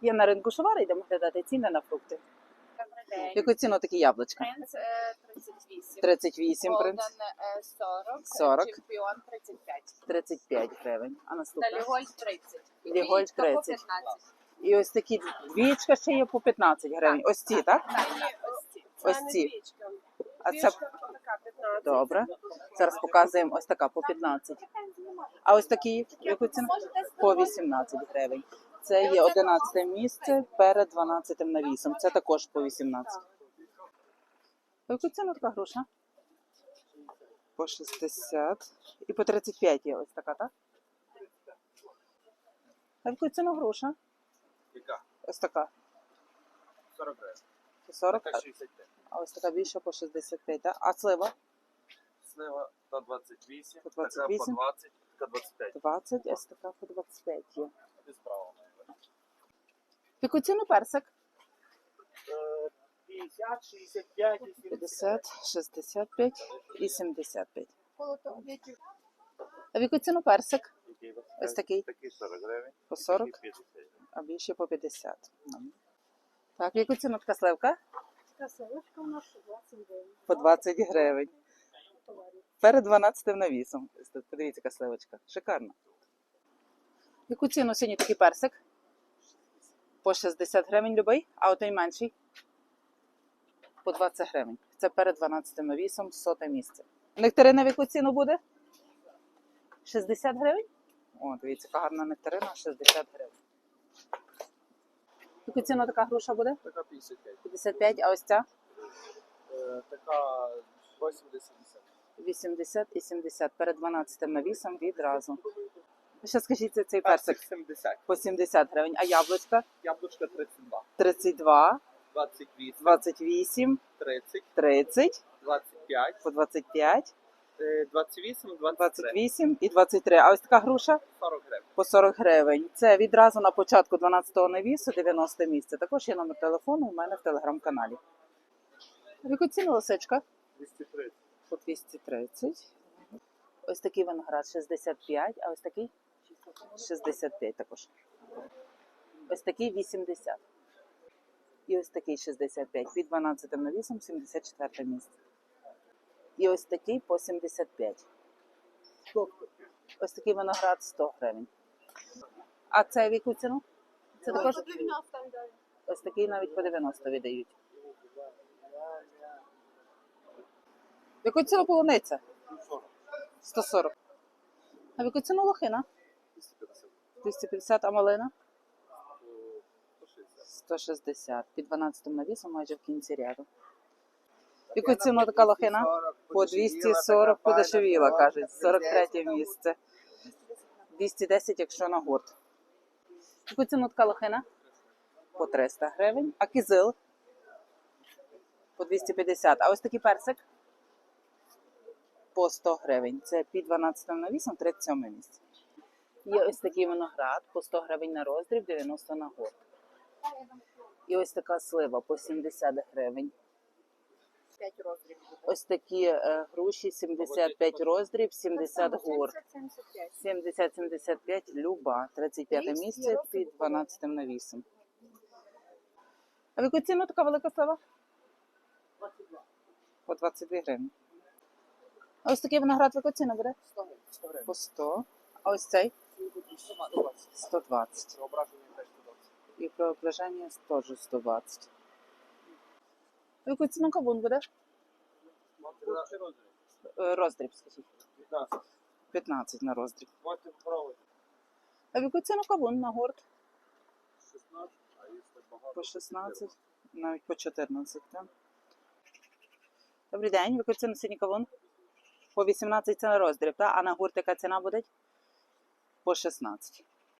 Є на ринку шовари, йдемо глядати ціни на фрукти. Добрий день. Яку ціну такі яблучка? Принц е, 38. 38 Голден принц, е, 40. 40. Чемпіон 35. 35 гривень. А наступна? Далігольд 30. Ліголь Двічка 30. 15. І ось такі двічка ще є по 15 гривень. Ось ці, так? Так, ось ці. Ось ці. А це така 15. добре. Зараз показуємо ось така по 15. А ось такі яку ціну? По 18 гривень. Це є 11 місце перед 12 навісом. Це також по 18. А Яку ціну така груша? По 60. І по 35 є ось така, так? А яку ціну груша? Яка? Ось така. 40 гривень. 40, Така 65. а ось така більша по 65, так? А слива? Слива та 28, По така по 20, така 25. 20, ось така по 25 є. Ти справа. Яку ціну персик? 50, 65, 50, 65 і 75. А в яку ціну персик? Ось такий. Такий 40 гривень. По 40, а більше по 50. Так, в яку ціну така сливка? Касовочка у нас 20 гривень. По 20 гривень. Перед 12 навісом. Подивіться, яка сливочка. Шикарно. В яку ціну сьогодні такий персик? По 60 гривень любий, а отой менший? По 20 гривень. Це перед 12 навісом, соте місце. Нектарина в яку ціну буде? 60 гривень? О, дивіться, яка гарна нектарина, 60 гривень. Яку ціну така груша буде? Така 55. 55, а ось ця? Е, Така 80. 80 і 70. Перед 12 навісом відразу. Ще скажіть, це цей персик 70. по 70 гривень, а яблучка Яблучка 32. 32, 28, 28, 30, 30, 25, по 25, е, 28, 23. 28 і 23. А ось така груша 40 гривень. по 40 гривень. Це відразу на початку 12-го навісу, 90 місце. Також є номер телефону у мене в телеграм-каналі. Яку ціну лисичка? 230. По 230. Ось такий виноград 65, а ось такий 65 також. Ось такий 80. І ось такий 65. Під 12 навісом 74 місце. І ось такий по 75. Ось такий виноград 100 гривень. А це в яку ціну? Це також ось такий навіть по 90 віддають. В яку ціну полуниця? 140. А в яку ціну лохина? 250. 250, а малина? 160. 160. Під 12 навісом майже в кінці ряду. Яку ціну така лохина? По 240 подешевіла, кажуть. 43 місце. 210, якщо на гурт. Яку ціну така лохина? По 300 гривень. А кизил? По 250. А ось такий персик? По 100 гривень. Це під 12 навісом, 37 місце. Є ось такий виноград по 100 гривень на роздріб, 90 на гурт. І ось така слива по 70 гривень. Ось такі е, груші 75 роздріб, 70 гурт. 70-75 люба, 35 місце під 12 навісом. А в яку ціну така велика слива? По 22 гривні. А ось такий виноград в яку ціну буде? 100 гривень. По 100. А ось цей? 120. Зображення теж 120. І преображення теж 120. Яку ціну кавун буде? Роздріб, скажіть. 15. 15 на роздріб. Можете попробувати. А в яку ціну кавун на горд? 16, а якщо багато. По 16, навіть по 14, так? Добрий день, в яку ціну сьогодні кавун? По 18 це на роздріб, так? А на гурт яка ціна буде? По 16.